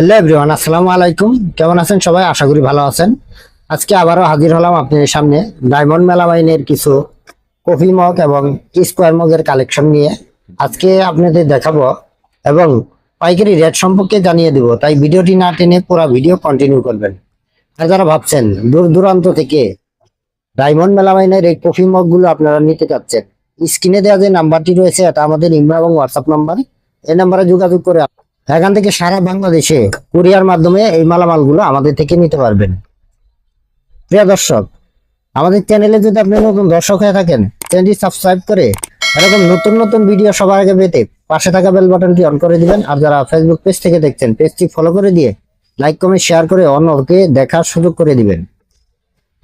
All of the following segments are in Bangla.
হ্যালো এভরিওয়ান, আসসালামু আলাইকুম। কেমন আছেন সবাই? আশা করি ভালো আছেন। আজকে আবারও হাজির হলাম আপনাদের সামনে ডায়মন্ড মেলামাইনের কিছু কফি মগ এবং স্কোয়ার মগের কালেকশন নিয়ে। আজকে আপনাদের দেখাবো এবং পাইকারি রেট সম্পর্কে জানিয়ে দিব। তাই ভিডিওটি না টেনে পুরো ভিডিও কন্টিনিউ করবেন। আর যারা ভাবছেন দূর দূরান্ত থেকে ডায়মন্ড মেলামাইনের এই কফি মগগুলো আপনারা নিতে চাচ্ছেন, স্ক্রিনে দেওয়া যে নাম্বারটি রয়েছে, এটা আমাদের ইমেল এবং হোয়াটসঅ্যাপ নাম্বার এই নাম্বারে যোগাযোগ করে এখান থেকে সারা বাংলাদেশে কুরিয়ার মাধ্যমে এই মালামালগুলো আমাদের থেকে নিতে পারবেন। প্রিয় দর্শক, আমাদের চ্যানেলে যদি আপনি নতুন দর্শক হয়ে থাকেন চ্যানেলটি সাবস্ক্রাইব করে এরকম নতুন নতুন ভিডিও সবার আগে পেতে পাশে থাকা বেল বাটনটি অন করে দিবেন। আর যারা ফেসবুক পেজ থেকে দেখছেন পেজটি ফলো করে দিয়ে লাইক কমেন্ট শেয়ার করে অন্যকে দেখার সুযোগ করে দিবেন।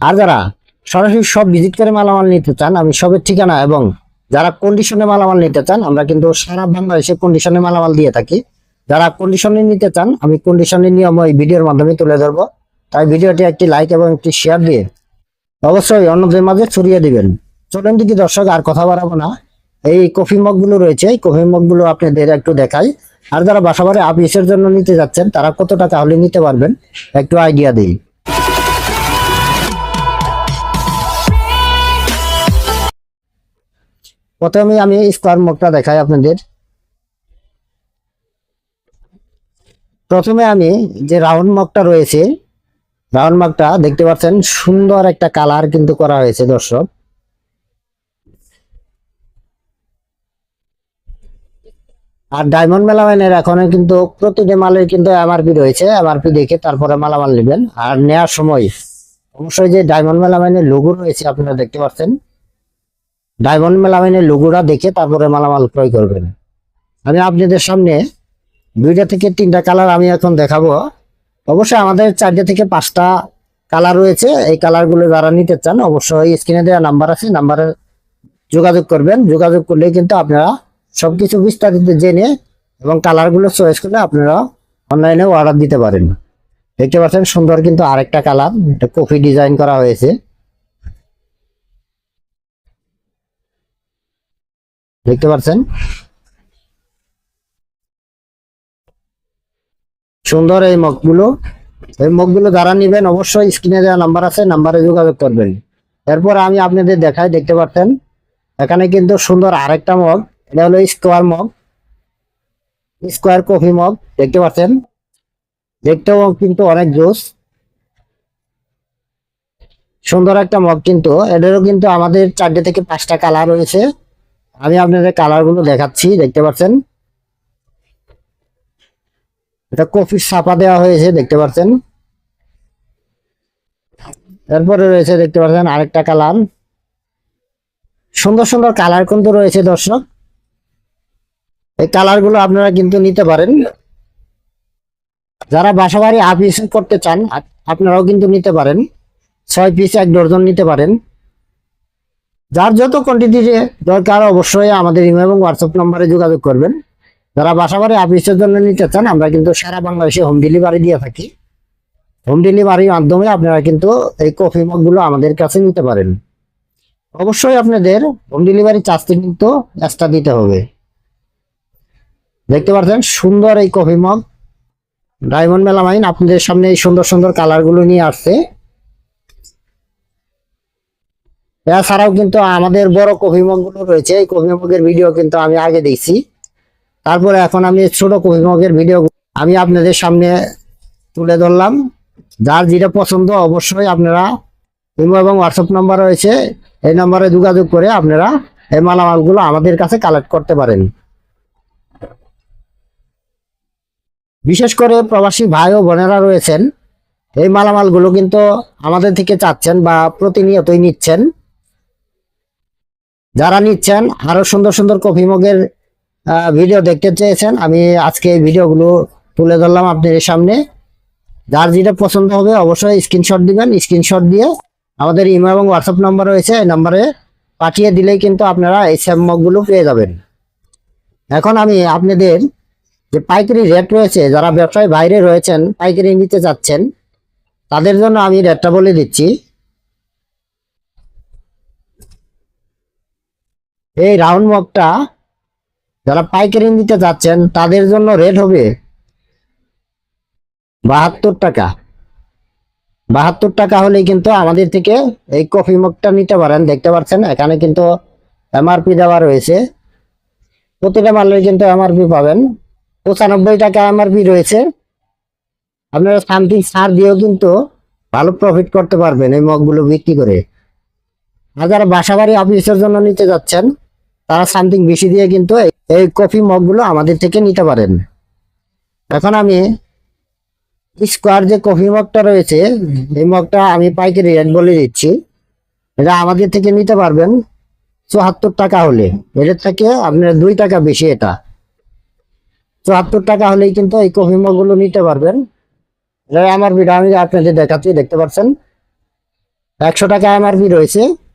আর যারা সরাসরি সব ভিজিট করে মালামাল নিতে চান, আমি সবের ঠিকানা এবং যারা কন্ডিশনে মালামাল নিতে চান, আমরা কিন্তু সারা বাংলাদেশে কন্ডিশনে মালামাল দিয়ে থাকি। যারা কন্ডিশনে নিতে চান, আমি কন্ডিশনের নিয়ম এই ভিডিওর মাধ্যমে তুলে ধরবো। তাই ভিডিওটি একটি লাইক এবং একটি শেয়ার দিয়ে অবশ্যই অন্যদের মাঝে ছড়িয়ে দিবেন। চলুন দিকে দর্শক, আর কথা বাড়াবো না। এই কফি মগগুলো রয়েছে, এই কফি মগগুলো আপনাদের একটু দেখাই। আর যারা বাসাবাড়ি আপিসের জন্য নিতে যাচ্ছেন, তারা কত টাকা হলে নিতে পারবেন, একটু আইডিয়া দিই। প্রথমে আমি স্কোয়ার মগটা দেখাই আপনাদের। প্রথমে আমি যে রাউন্ড মগটা রয়েছে রাউন্ড মগটা দেখতে পাচ্ছেন সুন্দর একটা কালার কিন্তু করা হয়েছে, দর্শক। আর ডায়মন্ড মেলামাইনের এখন কিন্তু প্রতিটি মালের কিন্তু এমআরপি রয়েছে এমআরপি দেখে তারপরে মালামাল নেবেন। আর নেওয়ার সময় অবশ্যই যে ডায়মন্ড মেলামাইনের লোগো রয়েছে আপনারা দেখতে পাচ্ছেন ডায়মন্ড মেলামাইনের লোগোটা দেখে তারপরে মালামাল ক্রয় করবেন। আমি আপনাদের সামনে দুইটা থেকে তিনটা কালার আমি এখন দেখাবো। অবশ্যই আমাদের চারটে থেকে পাঁচটা কালার রয়েছে। এই কালারগুলো যারা নিতে চান, অবশ্যই স্ক্রিনে দেওয়া নাম্বার আছে, নাম্বারে যোগাযোগ করবেন। যোগাযোগ করলে কিন্তু আপনারা সবকিছু বিস্তারিত জেনে এবং কালারগুলো চয়েস করলে আপনারা অনলাইনে অর্ডার দিতে পারেন। দেখতে পাচ্ছেন সুন্দর কিন্তু আরেকটা কালার, এটা কফি ডিজাইন করা হয়েছে। দেখতে পাচ্ছেন? সুন্দর এই মগগুলো। এই মগগুলো যারা নিবেন অবশ্যই স্ক্রিনে দেওয়া নাম্বার আছে, নাম্বারে যোগাযোগ করবেন। এরপর আমি আপনাদের দেখাই, দেখতে পাচ্ছেন এখানে কিন্তু সুন্দর আরেকটা মগ, এটা হলো square mug, square coffee mug, দেখতে পাচ্ছেন দেখতেও কিন্তু অনেক জোস। সুন্দর একটা মগ কিন্তু, এদেরও কিন্তু আমাদের চারটে থেকে পাঁচটা কালার রয়েছে। আমি আপনাদের কালারগুলো দেখাচ্ছি, দেখতে পাচ্ছেন এটা কফির ছাপা দেওয়া হয়েছে, দেখতে পাচ্ছেন এরপরে রয়েছে, দেখতে পাচ্ছেন আরেকটা কালার। সুন্দর সুন্দর কালার কিন্তু রয়েছে, দর্শক। এই কালারগুলো আপনারা কিন্তু নিতে পারেন। যারা বাসা বাড়ি আপিস করতে চান, আপনারাও কিন্তু নিতে পারেন। ছয় পিস, এক ডজন নিতে পারেন। যার যত কোয়ান্টিটি দরকার, অবশ্যই আমাদের ইমেল এবং হোয়াটসঅ্যাপ নম্বরে যোগাযোগ করবেন। যারা বাসা বাড়ি আপিসের জন্য নিতে চান, আমরা কিন্তু সারা বাংলাদেশে হোম ডেলিভারি দিয়ে থাকি। হোম ডেলিভারির মাধ্যমে আপনারা কিন্তু এই কফি মগগুলো আমাদের কাছে নিতে পারেন। অবশ্যই আপনাদের হোম ডেলিভারি চার্জটি কিন্তু এক্সট্রা দিতে হবে। দেখতে পাচ্ছেন সুন্দর এই কফি মগ ডায়মন্ড মেলামাইন আপনাদের সামনে এই সুন্দর সুন্দর কালারগুলো নিয়ে আসছে। এছাড়াও কিন্তু আমাদের বড় কফি মগগুলো রয়েছে। এই কফি মগের ভিডিও কিন্তু আমি আগে দেখছি। তারপরে এখন আমি ছোট কফিমগের ভিডিও আমি আপনাদের সামনে তুলে ধরলাম। যার যেটা পছন্দ অবশ্যই আপনারা ইমো এবং হোয়াটসঅ্যাপ নাম্বার রয়েছে এই নাম্বারে যোগাযোগ করে আপনারা এই মালামালগুলো আমাদের কাছে কালেক্ট করতে পারেন। বিশেষ করে প্রবাসী ভাই ও বোনেরা রয়েছেন এই মালামালগুলো কিন্তু আমাদের থেকে চাচ্ছেন বা প্রতিনিয়তই নিচ্ছেন। যারা নিচ্ছেন আরও সুন্দর সুন্দর কফি মগের আহ, ভিডিও দেখতে চেয়েছেন, আমি আজকে এই ভিডিওগুলো তুলে ধরলাম আপনাদের সামনে। যার যেটা পছন্দ হবে অবশ্যই স্ক্রিনশট দিবেন স্ক্রিনশট দিয়ে আমাদের ইমেল এবং হোয়াটসঅ্যাপ নাম্বার রয়েছে, এই নাম্বারে পাঠিয়ে দিলেই কিন্তু আপনারা এই স্যাম মগগুলো পেয়ে যাবেন। এখন আমি আপনাদের যে পাইকারি রেট রয়েছে, যারা ব্যবসায় বাইরে রয়েছেন, পাইকারি নিতে যাচ্ছেন তাদের জন্য আমি রেটটা বলে দিচ্ছি। এই রাউন্ড মগটা যারা পাইকারি নিতে যাচ্ছেন, তাদের জন্য রেট হবে বাহাত্তর টাকা। বাহাত্তর টাকা হলেই কিন্তু আমাদের থেকে এই কফি মগটা নিতে পারেন, দেখতে পাচ্ছেন? এখানে কিন্তু এমআরপি দেওয়া রয়েছে। প্রতিটা মালের কিন্তু এমআরপি পাবেন। পঁচানব্বই টাকা এমআরপি রয়েছে। আপনারা সামথিং সার দিয়েও কিন্তু ভালো প্রফিট করতে পারবেন এই মগগুলো বিক্রি করে। যারা বাসাবাড়ি অফিসের জন্য নিতে যাচ্ছেন। তারা সামথিং বেশি দিয়ে কিন্তু এই- কফি মগগুলো আমাদের থেকে নিতে পারেন। এখন আমি স্কোয়ার যে কফি মগটা রয়েছে, এই মগটা আমি পাইকারি রেট বলে দিচ্ছি। এটা আমাদের থেকে নিতে পারবেন চুয়াত্তর টাকা হলে। এটার থেকে আপনার দুই টাকা বেশি এটা। চুয়াত্তর টাকা হলেই কিন্তু এই কফি মগগুলো নিতে পারবেন। আমার ভিডিও আমি আপনাদের দেখাচ্ছি, দেখতে পাচ্ছেন? একশো টাকা এমআরপি রয়েছে।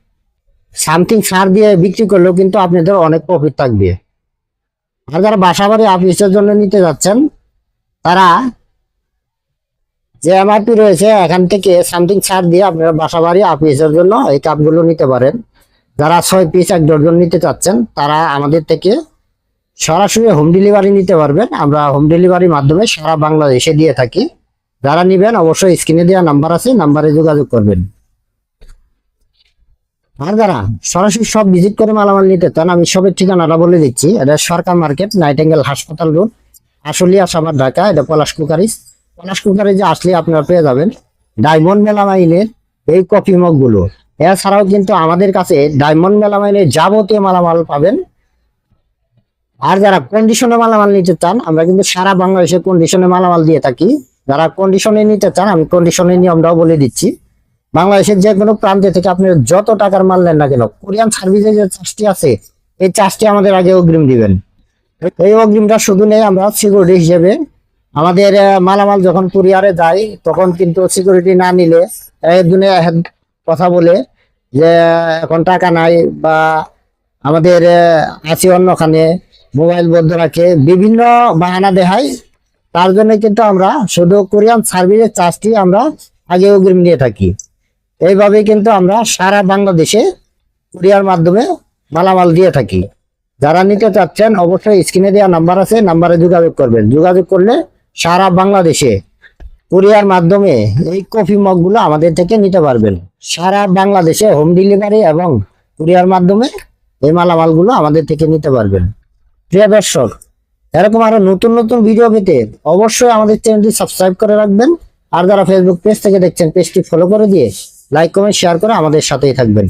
সামথিং সার দিয়ে বিক্রি করলেও কিন্তু আপনাদের অনেক প্রফিট থাকবে। আর যারা বাসা বাড়ি অফিসের জন্য নিতে যাচ্ছেন, তারা যে এমআরপি রয়েছে, এখান থেকে সামথিং ছাড় দিয়ে আপনারা বাসা বাড়ি অফিসের জন্য এই কাপগুলো নিতে পারেন। যারা ছয় পিস এক ডজন নিতে চাচ্ছেন, তারা আমাদের থেকে সরাসরি হোম ডেলিভারি নিতে পারবেন। আমরা হোম ডেলিভারির মাধ্যমে সারা বাংলাদেশে দিয়ে থাকি। যারা নিবেন, অবশ্যই স্ক্রিনে দেওয়া নাম্বার আছে নাম্বারে যোগাযোগ করবেন। আর যারা সরাসরি সব ভিজিট করে মালামাল নিতে চান আমি সবের ঠিকানাটা বলে দিচ্ছি। এটা সরকার মার্কেট নাইটেঙ্গেল হাসপাতাল রোড আশুলিয়া সামার ঢাকা, এটা পলাশ কুকারিস পলাশ কুকারিজে আসলে আপনারা পেয়ে যাবেন ডায়মন্ড মেলামাইনের এই কফি মগগুলো এছাড়াও কিন্তু আমাদের কাছে ডায়মন্ড মেলামাইনের যাবতীয় মালামাল পাবেন। আর যারা কন্ডিশনে মালামাল নিতে চান, আমরা কিন্তু সারা বাংলাদেশে কন্ডিশনে মালামাল দিয়ে থাকি। যারা কন্ডিশনে নিতে চান, আমি কন্ডিশনের নিয়মটাও বলে দিচ্ছি। বাংলাদেশের যে কোনো প্রান্তে থেকে আপনি যত টাকার মাল নেন না কেন, কোরিয়ান সার্ভিসের যে চার্জটি আছে, এই চার্জটি আমাদের আগে অগ্রিম দিবেন। এই অগ্রিমটা শুধু নেই, আমরা সিকিউরিটি হিসেবে আমাদের মালামাল যখন কুরিয়ারে যায়, তখন কিন্তু সিকিউরিটি না নিলে একজনে কথা বলে যে, এখন টাকা নাই বা আমাদের আছি অন্যখানে, মোবাইল বন্ধ রাখে, বিভিন্ন বাহানা দেখায়। তার জন্য কিন্তু আমরা শুধু কোরিয়ান সার্ভিসের চার্জটি আমরা আগে অগ্রিম নিয়ে থাকি। এইভাবে কিন্তু আমরা সারা বাংলাদেশে কুরিয়ার মাধ্যমে মালামাল দিয়ে থাকি। যারা নিতে চাচ্ছেন, অবশ্যই স্ক্রিনে দেওয়া নাম্বার আছে, নাম্বারে যোগাযোগ করবেন। যোগাযোগ করলে সারা বাংলাদেশে কুরিয়ার মাধ্যমে এই কফি মগগুলো আমাদের থেকে নিতে পারবেন। সারা বাংলাদেশে হোম ডেলিভারি এবং কুরিয়ার মাধ্যমে এই মালামালগুলো আমাদের থেকে নিতে পারবেন। প্রিয় দর্শক, এরকম আরও নতুন নতুন ভিডিও পেতে অবশ্যই আমাদের চ্যানেলটি সাবস্ক্রাইব করে রাখবেন। আর যারা ফেসবুক পেজ থেকে দেখছেন পেজটি ফলো করে দিয়ে লাইক কমেন্ট শেয়ার করে আমাদের সাথেই থাকবেন।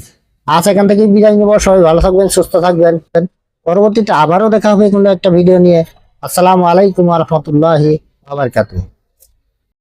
আজ এখান থেকে বিদায় নেব। সবাই ভালো থাকবেন, সুস্থ থাকবেন। পরবর্তীতে আবারও দেখা হবে কোনো একটা ভিডিও নিয়ে। আসসালামু আলাইকুম রহমতুল্লাহি আবার